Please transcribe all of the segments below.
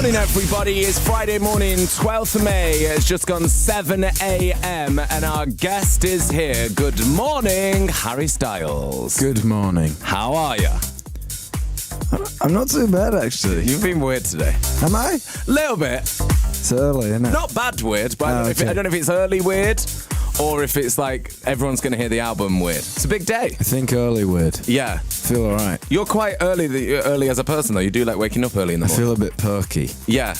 morning, everybody. It's Friday morning, 12th of May. It's just gone 7 a.m. and our guest is here. Good morning, Harry Styles. Good morning. How are you? I'm not too bad actually. You've been weird today. Am I? Little bit. It's early, isn't it? Not bad weird, but I, don't Oh, know if. I don't know if it's early weird or if it's like everyone's going to hear the album weird. It's a big day. I think early weird. Yeah. Feel alright. You're quite early, the, early as a person, though. You do like waking up early in the I morning. feel a bit perky. yeah.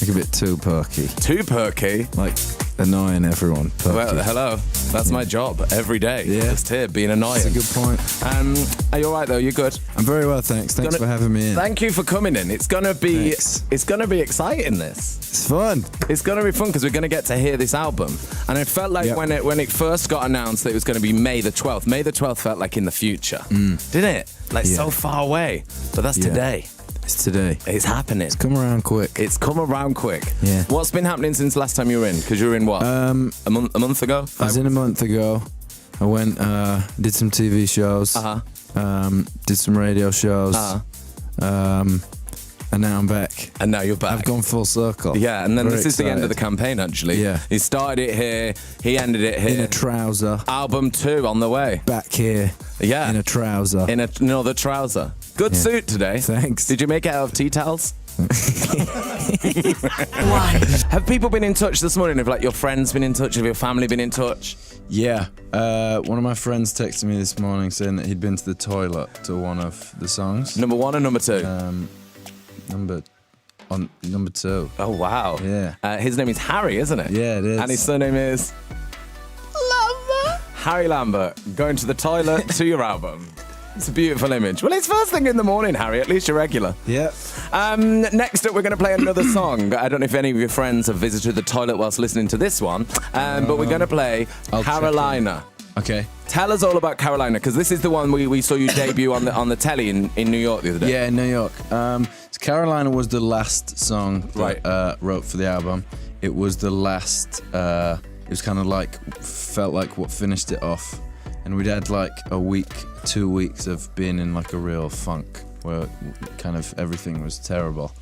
Like a bit too perky. Too perky. Like annoying everyone. Well, hello. That's my job every day. Yeah. Just here, being annoying. That's a good point. Um, are you all right though? You're good? I'm very well, thanks. Thanks Gonna- for having me in. Thank you for coming in. It's gonna be Thanks. it's gonna be exciting. This it's fun. it's gonna be fun because we're gonna get to hear this album. And it felt like Yep. when it when it first got announced that it was gonna be May the 12th. May the 12th felt like in the future, didn't it? Like Yeah. so far away. But that's Yeah. today. It's today. It's happening. It's come around quick. It's come around quick. Yeah. What's been happening since last time you were in? Because you were in what? Um, a month a month ago. I was in a month ago. I went, uh, did some TV shows. Uh Um, did some radio shows. Uh huh. Um, and now I'm back. And now you're back. I've gone full circle. Yeah, and then Very this is the end of the campaign, actually. Yeah. He started it here, he ended it here. In a trouser. Album two on the way. Back here. Yeah. In a trouser. In a, another trouser. Good Yeah. suit today. Thanks. Did you make it out of tea towels? Why? Have people been in touch this morning? Have like your friends been in touch? Have your family been in touch? Yeah. Uh, one of my friends texted me this morning saying that he'd been to the toilet to one of the songs. Number one and number two. Um, number on number two. oh wow. Yeah. Uh, his name is Harry, isn't it? Yeah, it is. And his surname is Lambert. Harry Lambert going to the toilet to your album. It's a beautiful image. Well, it's first thing in the morning, Harry. At least you're regular. Yep. Um, next up, we're going to play another song. I don't know if any of your friends have visited the toilet whilst listening to this one, um, but we're going to play I'll Carolina. Okay. Tell us all about Carolina, because this is the one we, we saw you debut on the on the telly in, in New York the other day. Yeah, in New York. Um, Carolina was the last song that Right. uh, wrote for the album. It was the last. Uh, it was kind of like felt like what finished it off, and we'd had like a week, two weeks of being in like a real funk where kind of everything was terrible.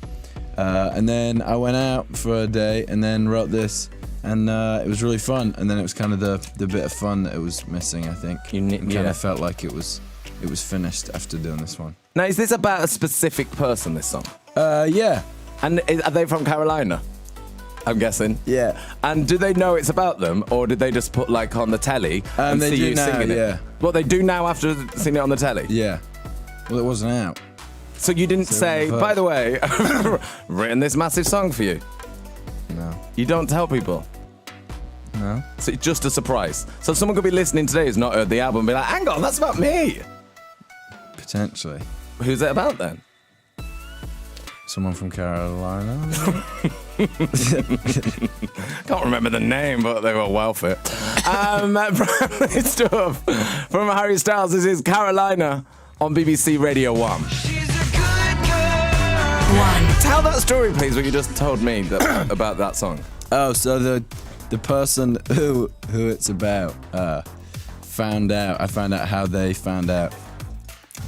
Uh, and then I went out for a day and then wrote this, and uh, it was really fun. And then it was kind of the the bit of fun that it was missing. I think You kind yeah. of felt like it was it was finished after doing this one. Now, is this about a specific person? This song, Uh, yeah, and is, are they from Carolina? I'm guessing. yeah. And do they know it's about them, or did they just put like on the telly Um, and they see do you now, singing it? yeah. What they do now after seeing it on the telly? Yeah. Well, it wasn't out. So you didn't say, reverse. by the way, written this massive song for you. No. You don't tell people. No. So it's just a surprise. So someone could be listening today who's not heard the album and be like, hang on, that's about me. Potentially. Who's it about then? Someone from Carolina. Can't remember the name, but they were well fit. um, brand stuff from Harry Styles. This is Carolina on BBC Radio 1. Tell that story, please, what you just told me that, about that song. oh, so the the person who who it's about uh, found out. I found out how they found out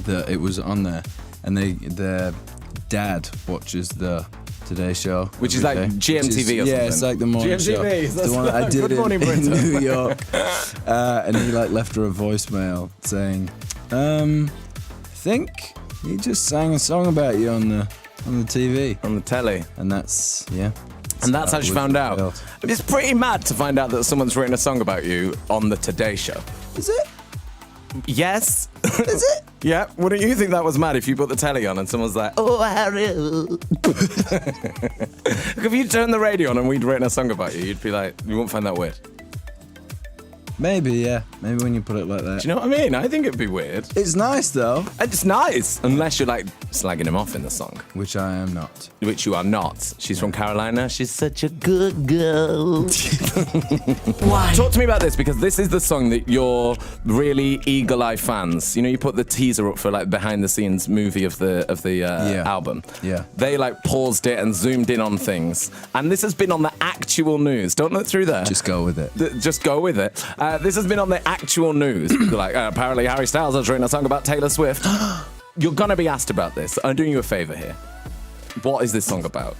that it was on there, and they their dad watches the Today Show, Which is like day, which GMTV or Yeah, it's like the morning GMTV, show. It's that's the one that I did Good in, morning, in Britain. New York, uh, and he like left her a voicemail saying, um, "I think he just sang a song about you on the on the TV." On the telly. And that's yeah. And that's how she found out. revealed. It's pretty mad to find out that someone's written a song about you on the Today Show. Is it? Yes. Is it? yeah. Wouldn't you think that was mad if you put the telly on and someone's like, "Oh, Harry." if you turned the radio on and we'd written a song about you, you'd be like, you wouldn't find that weird. Maybe yeah. Maybe when you put it like that. Do you know what I mean? I think it'd be weird. It's nice though, It's nice, unless you're like slagging him off in the song, which I am not. which you are not. She's from Carolina. She's such a good girl. Why? Talk to me about this because this is the song that your really eagle-eye fans. You know, you put the teaser up for like behind-the-scenes movie of the of the uh, Yeah. album. Yeah. They like paused it and zoomed in on things, and this has been on the actual news. Don't look through there. Just go with it. Th- just go with it. Uh, this has been on the actual news. Like, uh, apparently Harry Styles has written a song about Taylor Swift. You're gonna be asked about this. I'm doing you a favor here. What is this song about?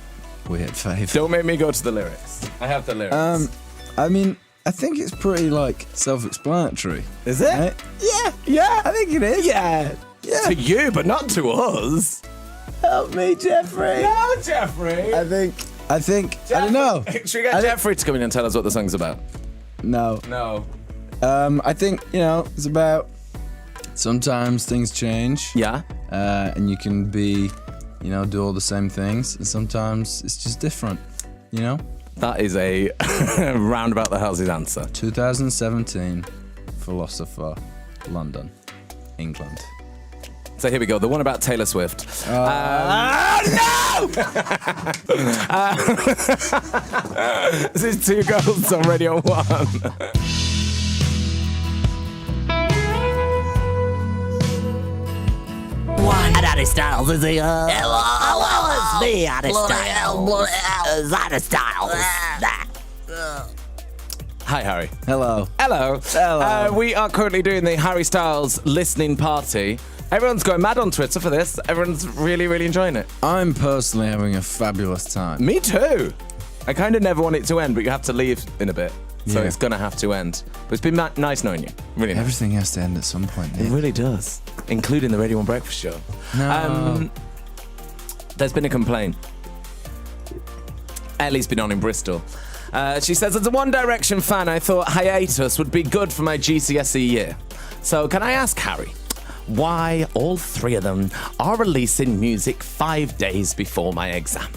weird fave. Don't make me go to the lyrics. I have the lyrics. Um, I mean, I think it's pretty like self-explanatory. is it? Right? Yeah, yeah. I think it is. Yeah. Yeah. To you, but not to us. Help me, Jeffrey. No, Jeffrey. I think. I think. I don't know. Should we get I Jeffrey to come in and tell us what the song's about? No. No. Um, I think you know it's about. Sometimes things change. Yeah. Uh, and you can be, you know, do all the same things, and sometimes it's just different. You know. That is a roundabout the houses answer. 2017, philosopher, London, England. So here we go. The one about Taylor Swift. Uh, Um, no! Uh, this is Two Girls on Radio One. Harry Styles is he? Uh, hello, hello, it's me, Harry Styles. Uh, Harry Styles. Hi, Harry. Hello. Hello. Hello. Uh, we are currently doing the Harry Styles listening party. Everyone's going mad on Twitter for this. Everyone's really, really enjoying it. I'm personally having a fabulous time. Me too. I kind of never want it to end, but you have to leave in a bit. So Yeah. it's going to have to end. But it's been ma- nice knowing you. Really nice. Everything has to end at some point. It Nick. really does, including the Radio 1 Breakfast Show. No. Um, there's been a complaint. Ellie's been on in Bristol. Uh, she says, as a One Direction fan, I thought hiatus would be good for my GCSE year. So, can I ask Harry why all three of them are releasing music five days before my exam?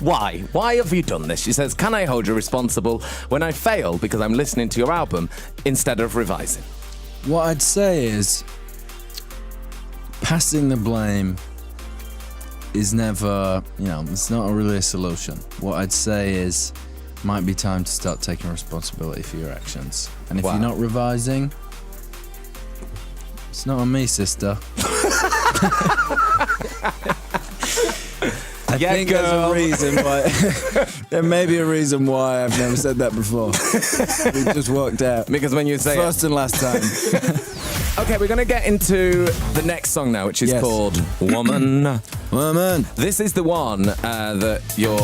Why? Why have you done this? She says, Can I hold you responsible when I fail because I'm listening to your album instead of revising? What I'd say is passing the blame is never, you know, it's not really a solution. What I'd say is might be time to start taking responsibility for your actions. And if Wow. you're not revising, it's not on me, sister. I Yeah, think girl. there's a reason why. there may be a reason why I've never said that before. we just worked out. Because when you say it- First and last time. Okay, we're going to get into the next song now, which is Yes. called Woman. Woman. this is the one uh, that your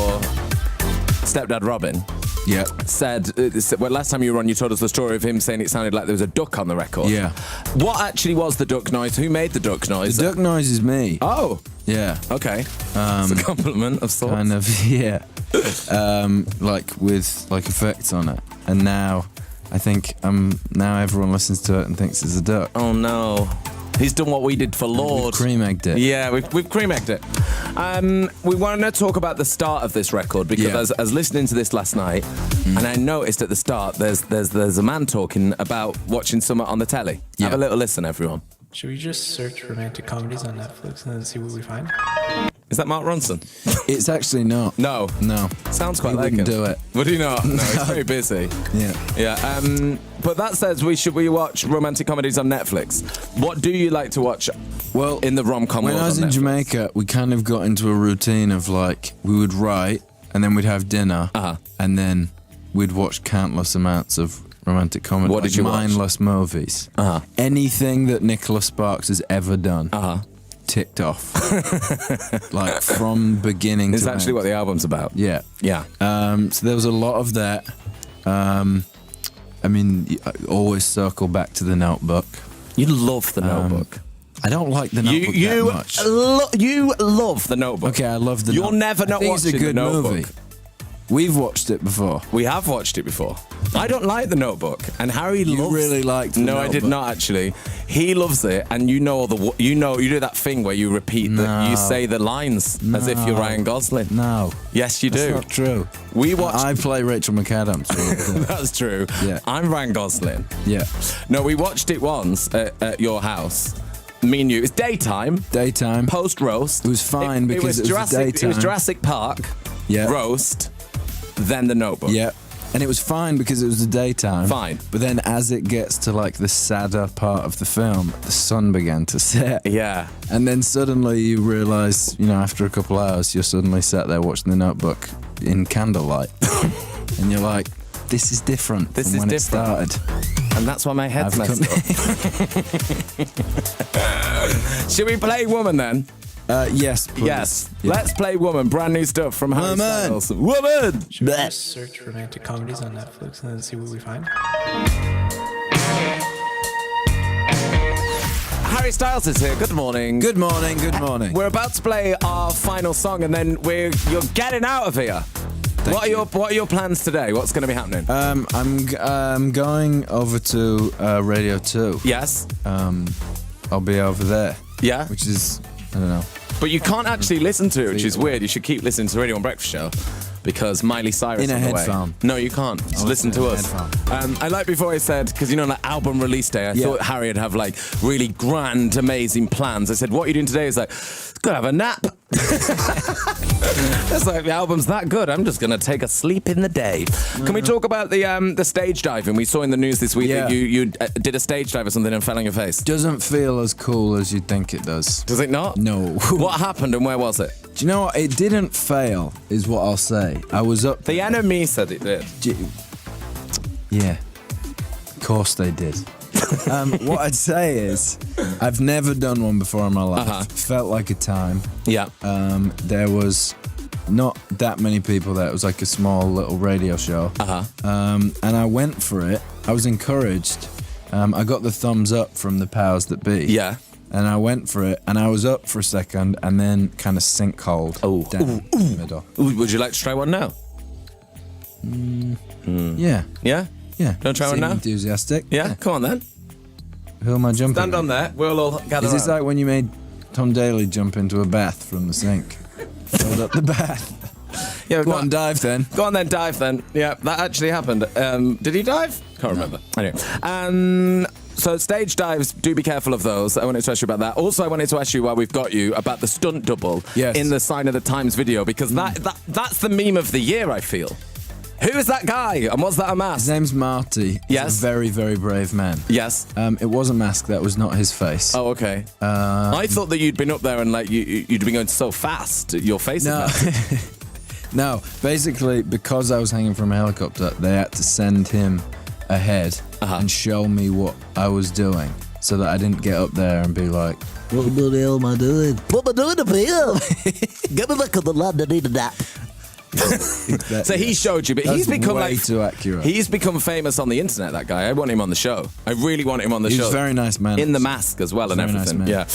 stepdad Robin Yeah. said. Uh, s- well, last time you were on, you told us the story of him saying it sounded like there was a duck on the record. Yeah. What actually was the duck noise? Who made the duck noise? The duck noise is me. Oh, Yeah. okay. it's a compliment of sorts. Kind of, yeah. um, like with like effects on it. And now I think um now everyone listens to it and thinks it's a duck. Oh no. He's done what we did for Lord. Cream egged it. Yeah, we've, we've cream egged it. Um, we want to talk about the start of this record because Yeah. Mm. as, as listening to this last night, and I noticed at the start there's there's there's a man talking about watching Summer on the telly. Have Yeah. a little listen, everyone. Should we just search romantic comedies on Netflix and then see what we find? Is that Mark Ronson? It's actually not. No. No. Sounds quite He like wouldn't him. do it. Would he not? No, he's very busy. Yeah. Yeah. Um, but that says we should we watch romantic comedies on Netflix. What do you like to watch? Well, in the rom com When world I was on in Netflix? Jamaica, we kind of got into a routine of like we would write and then we'd have dinner Uh-huh. and then we'd watch countless amounts of romantic comedy. What did like you watch? mindless movies. Uh-huh. Anything that Nicholas Sparks has ever done. Uh huh. ticked off. like from beginning It's to actually what the album's about. Yeah. Yeah. Um, so there was a lot of that. Um, I mean, I always circle back to the notebook. You love the Um, Notebook. I don't like the notebook you that much. lo- you love the Notebook. okay, I love the Notebook. You'll Note- never not watch it's a The good Notebook. movie. We've watched it before. We have watched it before. I don't like the Notebook, and Harry You loves. really liked The No, I did not actually. He loves it, and you know all the you know you do that thing where you repeat that you say the lines as if you're Ryan Gosling. No, Yes, you that's do. not true. We watched. I play Rachel McAdams. That's true. Yeah. I'm Ryan Gosling. yeah, No, we watched it once at, at your house. Me and you. It's daytime. daytime. Post roast. It was fine because it was Jurassic. It was. Jurassic Park. Yeah. Roast. Then the Notebook. Yeah. And it was fine because it was the daytime. Fine. But then as it gets to like the sadder part of the film, the sun began to set. Yeah. And then suddenly you realise, you know, after a couple hours, you're suddenly sat there watching the notebook in candlelight. and you're like, this is different This from is when different. it started. And that's why my head's I've messed up. Should we play Woman then? Uh, yes, please. Yes. Yeah. Let's play Woman, brand new stuff from Harry Woman. Styles. Woman! Should we just search romantic comedies on Netflix and then see what we find? Harry Styles is here. Good morning. Good morning. Good morning. We're about to play our final song, and then we're you're getting out of here. what are you. your What are your plans today? What's going to be happening? Um, I'm g- um, going over to uh, Radio Two. yes. Um, I'll be over there, Yeah. which is I don't know. But you can't actually listen to it, which is weird. You should keep listening to Radio One Breakfast Show because Miley Cyrus In a on headphone. No, you can't. Just Oh, listen to us. Um, I like before I said because you know, like album release day, I Yeah. thought Harry would have like really grand, amazing plans. I said, "What are you doing today?" He's like, "Gonna have a nap." it's like the album's that good. I'm just gonna take a sleep in the day. Can we talk about the um, the stage diving we saw in the news this week? That Yeah. you you uh, did a stage dive or something and fell on your face. Doesn't feel as cool as you'd think it does. Does it not? No. What happened and where was it? Do you know what? It didn't fail, is what I'll say. I was up. The enemy said it did. Yeah. Of course they did. um, what I'd say is, I've never done one before in my life. Uh-huh. Felt like a time. Yeah. Um, there was not that many people there. It was like a small little radio show. Uh-huh. Um, and I went for it. I was encouraged. Um, I got the thumbs up from the powers that be. Yeah. And I went for it, and I was up for a second, and then kind of sinkholed Oh. down the middle. Ooh, Would you like to try one now? Yeah, Yeah? yeah. Don't try one now? Enthusiastic. Yeah? Come on then. Who am I jumping? Stand on there. We'll all gather Is this around. like when you made Tom Daly jump into a bath from the sink? Filled up the bath. yeah, Go no- on, dive then. Go on then, dive then. Yeah, that actually happened. Um, did he dive? Can't remember. Anyway, um, so stage dives, do be careful of those. I wanted to ask you about that. Also, I wanted to ask you while we've got you about the stunt double Yes. in the Sign of the Times video because that, that that's the meme of the year. I feel. Who is that guy and what's that a mask? His name's Marty. He's Yes. a very, very brave man. Yes. Um, it was a mask. That was not his face. Oh, okay. Uh, I thought that you'd been up there and like you, you- you'd been going so fast. Your face. is No. massive. no, basically, because I was hanging from a helicopter, they had to send him ahead Uh-huh. and show me what I was doing so that I didn't get up there and be like, What the hell am I doing? What am I doing up here? Get me back on the land, I need a nap. So he showed you, but That's he's become way like too accurate. He's become famous on the internet. That guy. I want him on the show. I really want him on the He's show. a very nice man. in the mask as well and Very nice everything. man. yeah.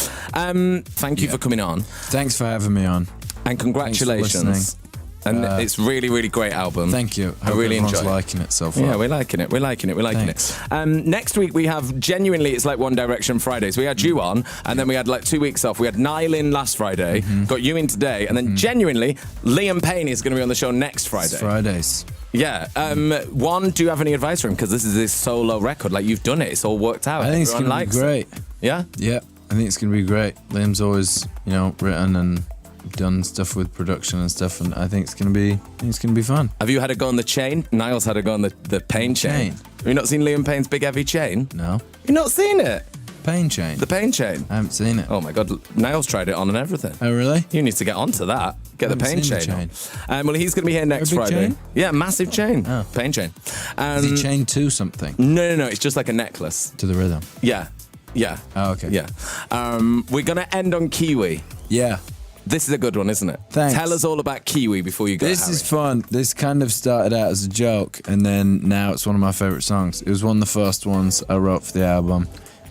Um, thank you Yeah. for coming on Thanks for having me on. and congratulations. And Uh, it's really, really great album. Thank you. I Hope really enjoy. it. liking it so far. Yeah, we're liking it. We're liking it. We're liking Thanks. it. Um, next week we have genuinely it's like One Direction Fridays. We had you on, and then we had like two weeks off. We had Niall in last Friday, Mm-hmm. got you in today, and then genuinely Liam Payne is going to be on the show next It's Friday. Fridays. Yeah. Um, one, do you have any advice for him? Because this is his solo record. Like you've done it. It's all worked out. I think it's going to be it. great. Yeah. Yeah, I think it's going to be great. Liam's always, you know, written and done stuff with production and stuff, and I think it's going to be, it's going to be fun. Have you had a go on the chain? Niall's had a go on the, the pain chain. Chain? Have you not seen Liam Payne's big heavy chain? No, You've not seen it? pain chain. The pain chain. I haven't seen it. Oh my god, Niall's tried it on and everything. Oh, really? You need to get onto that. Get the pain seen the chain. chain. Um, well, he's going to be here next Friday. chain? Yeah, massive chain. Oh. Pain chain. Is Um, he chained to something? no, no, no. It's just like a necklace. To the rhythm? Yeah. Yeah. Oh, okay. Yeah. Um, we're going to end on Kiwi. Yeah. This is a good one, isn't it? Thanks. Tell us all about Kiwi before you go. This Harry. is fun. This kind of started out as a joke, and then now it's one of my favorite songs. It was one of the first ones I wrote for the album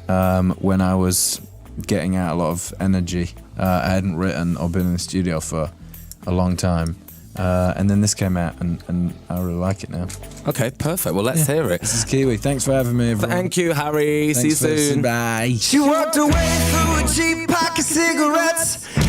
um, when I was getting out a lot of energy. Uh, I hadn't written or been in the studio for a long time. Uh, and then this came out, and, and I really like it now. Okay, perfect. Well, let's hear it. This is Kiwi. Thanks for having me, everyone. Thank you, Harry. Thanks See you for listening. soon. Bye. She walked away through a cheap pack of cigarettes.